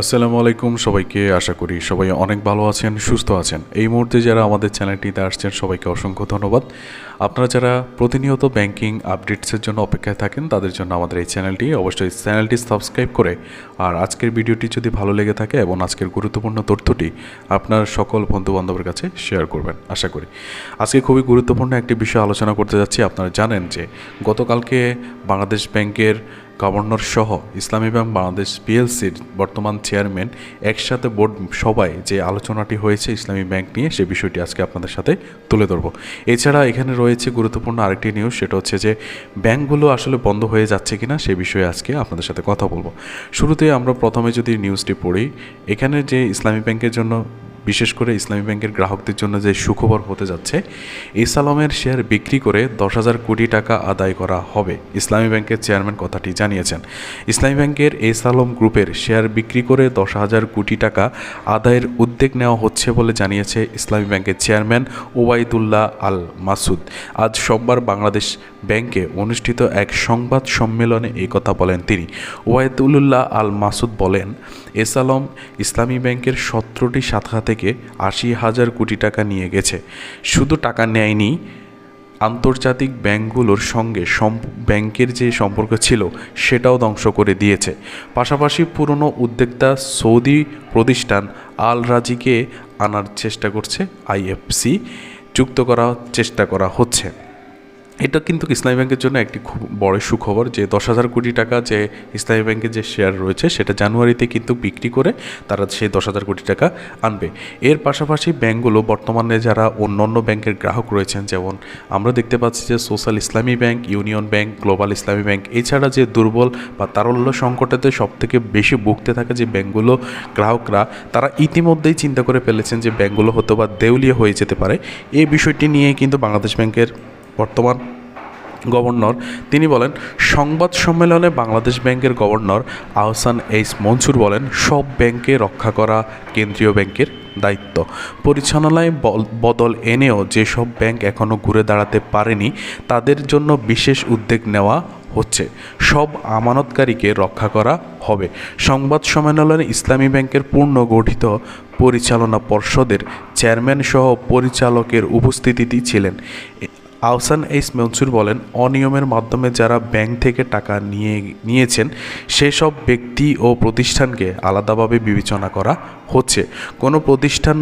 আসসালামু আলাইকুম সবাইকে, আশা করি সবাই অনেক ভালো আছেন, সুস্থ আছেন। এই মুহূর্তে যারা আমাদের চ্যানেলটিতে আসছেন, সবাইকে অসংখ্য ধন্যবাদ। আপনারা যারা প্রতিনিয়ত ব্যাংকিং আপডেটসের জন্য অপেক্ষায় থাকেন, তাদের জন্য আমাদের এই চ্যানেলটি অবশ্যই চ্যানেলটি সাবস্ক্রাইব করে। আর আজকের ভিডিওটি যদি ভালো লেগে থাকে এবং আজকের গুরুত্বপূর্ণ তথ্যটি আপনার সকল বন্ধু বান্ধবের কাছে শেয়ার করবেন, আশা করি। আজকে খুবই গুরুত্বপূর্ণ একটি বিষয় আলোচনা করতে যাচ্ছি। আপনারা জানেন যে গতকালকে বাংলাদেশ ব্যাংকের গভর্নর সহ ইসলামী ব্যাংক বাংলাদেশ পিএলসির বর্তমান চেয়ারম্যান একসাথে বোর্ড সভায় যে আলোচনাটি হয়েছে ইসলামী ব্যাংক নিয়ে সে বিষয়টি আজকে আপনাদের সাথে তুলে ধরবো। এছাড়া এখানে রয়েছে গুরুত্বপূর্ণ আরেকটি নিউজ সেটা হচ্ছে যে ব্যাংকগুলো আসলে বন্ধ হয়ে যাচ্ছে কিনা সে বিষয়ে আজকে আপনাদের সাথে কথা বলব। শুরুতে আমরা প্রথমে যদি নিউজটি পড়ি, এখানে যে ইসলামী ব্যাংকের জন্য বিশেষ করে ইসলামী ব্যাংকের গ্রাহকদের জন্য যে সুখবর হতে যাচ্ছে ইসালমের শেয়ার বিক্রি করে দশ হাজার কোটি টাকা আদায় করা হবে, ইসলামী ব্যাংকের চেয়ারম্যান কথাটি জানিয়েছেন। ইসলামী ব্যাংকের এসালম গ্রুপের শেয়ার বিক্রি করে দশ হাজার কোটি টাকা আদায়ের উদ্যোগ নেওয়া হচ্ছে বলে জানিয়েছে ইসলামী ব্যাংকের চেয়ারম্যান ওবায়দুল্লাহ আল মাসুদ। আজ সোমবার বাংলাদেশ ব্যাংকে অনুষ্ঠিত এক সংবাদ সম্মেলনে এই কথা বলেন তিনি। ওবায়দুল্লাহ আল মাসুদ বলেন এসালম ইসলামী ব্যাংকের সতেরোটি শাখা আশি হাজার কোটি টাকা নিয়ে গেছে। শুধু টাকা নেয়নি, আন্তর্জাতিক ব্যাংকগুলোর সঙ্গে ব্যাংকের যে সম্পর্ক ছিল, সেটাও ধ্বংস করে দিয়েছে। পাশাপাশি পুরনো উদ্যোক্তা সৌদি প্রতিষ্ঠান আল রাজিকে আনার চেষ্টা করছে আইএফসি, যুক্ত করার চেষ্টা করা হচ্ছে। এটা কিন্তু ইসলামী ব্যাংকের জন্য একটি খুব বড় সুখবর যে দশ হাজার কোটি টাকা যে ইসলামী ব্যাংকের যে শেয়ার রয়েছে, সেটা জানুয়ারিতে কিন্তু বিক্রি করে তারা সেই দশ হাজার কোটি টাকা আনবে। এর পাশাপাশি ব্যাংকগুলো বর্তমানে যারা অন্য অন্য ব্যাংকের গ্রাহক রয়েছেন, যেমন আমরা দেখতে পাচ্ছি যে Social Islami Bank, Union Bank, Global Islami Bank, এছাড়া যে দুর্বল বা তারল্য সংকটেতে সবথেকে বেশি ভুগতে থাকে যে ব্যাংকগুলো গ্রাহকরা, তারা ইতিমধ্যেই চিন্তা করে ফেলেছেন যে ব্যাংকগুলো হয়তো বা দেউলিয়া হয়ে যেতে পারে। এই বিষয়টি নিয়ে কিন্তু বাংলাদেশ ব্যাংকের বর্তমান গভর্নর, তিনি বলেন, সংবাদ সম্মেলনে বাংলাদেশ ব্যাংকের গভর্নর আহসান এইস মনসুর বলেন, সব ব্যাংকে রক্ষা করা কেন্দ্রীয় ব্যাংকের দায়িত্ব। পরিচালনায় বদল এনেও যেসব ব্যাংক এখনও ঘুরে দাঁড়াতে পারেনি, তাদের জন্য বিশেষ উদ্যোগ নেওয়া হচ্ছে। সব আমানতকারীকে রক্ষা করা হবে। সংবাদ সম্মেলনে ইসলামী ব্যাংকের পূর্ণ গঠিত পরিচালনা পর্ষদের চেয়ারম্যান সহ পরিচালকের উপস্থিতিতে ছিলেন। আহসান এইস মনসুর বলেন, অনিয়মের মাধ্যমে যারা ব্যাংক থেকে টাকা নিয়ে নিয়েছেন, সেসব ব্যক্তি ও প্রতিষ্ঠানকে আলাদাভাবে বিবেচনা করা হচ্ছে। কোনো প্রতিষ্ঠান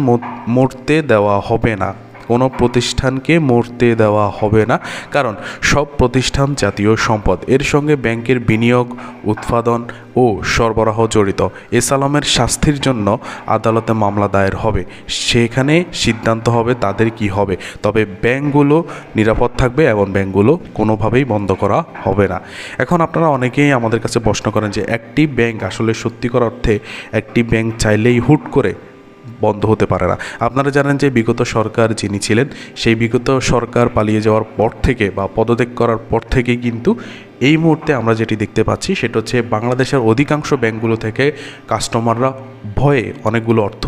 মরতে দেওয়া হবে না। কোনো প্রতিষ্ঠানকে মরতে দেওয়া হবে না। কারণ সব প্রতিষ্ঠান জাতীয় সম্পদ। এর সঙ্গে ব্যাংকের বিনিয়োগ, উৎপাদন ও সরবরাহ জড়িত। এসালামের শাস্তির জন্য আদালতে মামলা দায়ের হবে। সেখানে সিদ্ধান্ত হবে তাদের কি হবে। তবে ব্যাংকগুলো নিরাপদ থাকবে এবং ব্যাংকগুলো কোনোভাবেই বন্ধ করা হবে না। এখন আপনারা অনেকেই আমাদের কাছে প্রশ্ন করেন যে, একটি ব্যাংক আসলে সত্যিকার অর্থে একটি ব্যাংক চাইলেই হুট করে বন্ধ হতে পারে না। আপনারা জানেন যে বিগত সরকার যিনি ছিলেন, সেই বিগত সরকার পালিয়ে যাওয়ার পর থেকে বা পদত্যাগ করার পর থেকেই কিন্তু এই মুহূর্তে আমরা যেটি দেখতে পাচ্ছি, সেটা হচ্ছে বাংলাদেশের অধিকাংশ ব্যাংকগুলো থেকে কাস্টমাররা ভয়ে অনেকগুলো অর্থ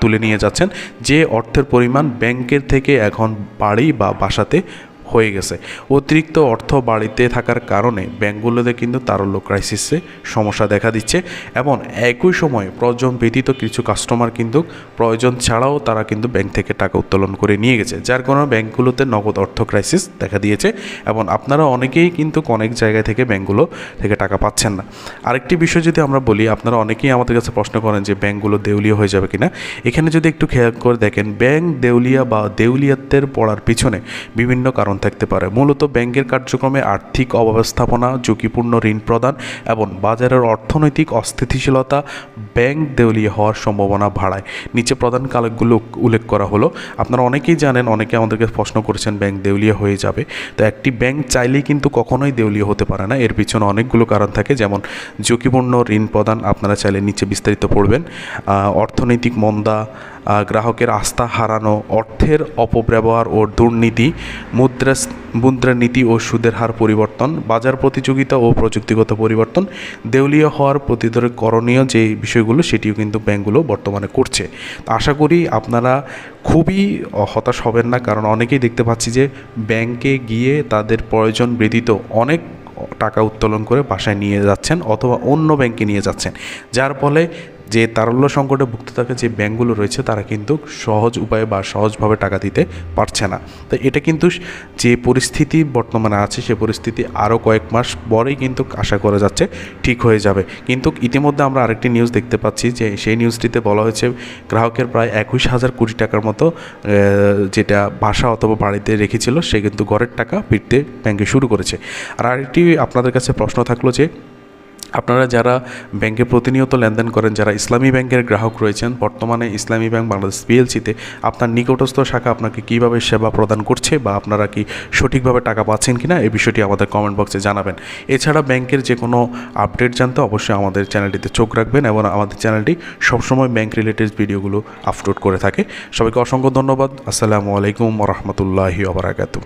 তুলে নিয়ে যাচ্ছেন। যে অর্থের পরিমাণ ব্যাংকের থেকে এখন বাড়ি বা বাসাতে হয়ে গেছে। অতিরিক্ত অর্থ বাড়িতে থাকার কারণে ব্যাঙ্কগুলোতে কিন্তু তারল্য ক্রাইসিসে সমস্যা দেখা দিচ্ছে এবং একই সময়ে প্রয়োজন ব্যতীত কিছু কাস্টমার কিন্তু প্রয়োজন ছাড়াও তারা কিন্তু ব্যাংক থেকে টাকা উত্তোলন করে নিয়ে গেছে। যার কারণে ব্যাঙ্কগুলোতে নগদ অর্থ ক্রাইসিস দেখা দিয়েছে এবং আপনারা অনেকেই কিন্তু অনেক জায়গা থেকে ব্যাঙ্কগুলো থেকে টাকা পাচ্ছেন না। আরেকটি বিষয় যদি আমরা বলি, আপনারা অনেকেই আমাদের কাছে প্রশ্ন করেন যে ব্যাঙ্কগুলো দেউলিয়া হয়ে যাবে কিনা। এখানে যদি একটু খেয়াল করে দেখেন, ব্যাংক দেউলিয়া বা দেউলিয়াত্বের পড়ার পিছনে বিভিন্ন কারণ থাকতে পারে। মূলত ব্যাংকের কার্যক্রমে আর্থিক অব্যবস্থাপনা, ঝুঁকিপূর্ণ ঋণ প্রদান এবং বাজারের অর্থনৈতিক অস্থিতিশীলতা ব্যাংক দেউলিয়া হওয়ার সম্ভাবনা বাড়ায়। নিচে প্রধান কারকগুলো উল্লেখ করা হলো, আপনারা অনেকেই জানেন, অনেকে আমাদেরকে প্রশ্ন করেছেন ব্যাংক দেউলিয়া হয়ে যাবে। তো একটি ব্যাংক চাইলেই কিন্তু কখনোই দেউলিয়া হতে পারে না। এর পিছনে অনেকগুলো কারণ থাকে, যেমন ঝুঁকিপূর্ণ ঋণ প্রদান, আপনারা চাইলে নিচে বিস্তারিত পড়বেন। অর্থনৈতিক মন্দা গ্রাহকের আস্থা হারানো, অর্থের অপব্যবহার ও দুর্নীতি মুদ্রা মুদ্রানীতি ও সুদের হার পরিবর্তন, বাজার প্রতিযোগিতা ও প্রযুক্তিগত পরিবর্তন দেউলিয়া হওয়ার প্রতিদরে করণীয় যে বিষয়গুলো, সেটিও কিন্তু ব্যাঙ্কগুলো বর্তমানে করছে। আশা করি আপনারা খুবই হতাশ হবেন না, কারণ অনেকেই দেখতে পাচ্ছি যে ব্যাংকে গিয়ে তাদের প্রয়োজন ব্যতীত অনেক টাকা উত্তোলন করে বাসায় নিয়ে যাচ্ছেন অথবা অন্য ব্যাংকে নিয়ে যাচ্ছেন। যার ফলে যে তারল্য সংকটে ভুক্ত থাকা যে ব্যাঙ্কগুলো রয়েছে, তারা কিন্তু সহজ উপায়ে বা সহজভাবে টাকা দিতে পারছে না। তো এটা কিন্তু যে পরিস্থিতি বর্তমানে আছে, সে পরিস্থিতি আরও কয়েক মাস পরেই কিন্তু আশা করা যাচ্ছে ঠিক হয়ে যাবে। কিন্তু ইতিমধ্যে আমরা আরেকটি নিউজ দেখতে পাচ্ছি যে, সেই নিউজটিতে বলা হয়েছে গ্রাহকের প্রায় একুশ হাজার কোটি টাকার মতো যেটা বাসা অথবা বাড়িতে রেখেছিল, সে কিন্তু ঘরের টাকা ফিরতে ব্যাংকে শুরু করেছে। আর আরেকটি আপনাদের কাছে প্রশ্ন থাকল যে আপনারা যারা ব্যাংকে প্রতিনিয়ত লেনদেন করেন, যারা ইসলামী ব্যাংকের গ্রাহক রয়েছেন, বর্তমানে ইসলামী ব্যাংক বাংলাদেশ পিএলসিতে, আপনার নিকটস্থ শাখা আপনাকে কীভাবে সেবা প্রদান করছে বা আপনারা কি সঠিকভাবে টাকা পাচ্ছেন কি না এই বিষয়টি আমাদের কমেন্ট বক্সে জানাবেন। এছাড়া ব্যাংকের যে কোনো আপডেট জানতে অবশ্যই আমাদের চ্যানেলটিতে চোখ রাখবেন এবং আমাদের চ্যানেলটি সবসময় ব্যাংক রিলেটেড ভিডিওগুলো আপলোড করে থাকে। সবাইকে অসংখ্য ধন্যবাদ। আসসালামু আলাইকুম রহমতুল্লাহি আবরাকাতু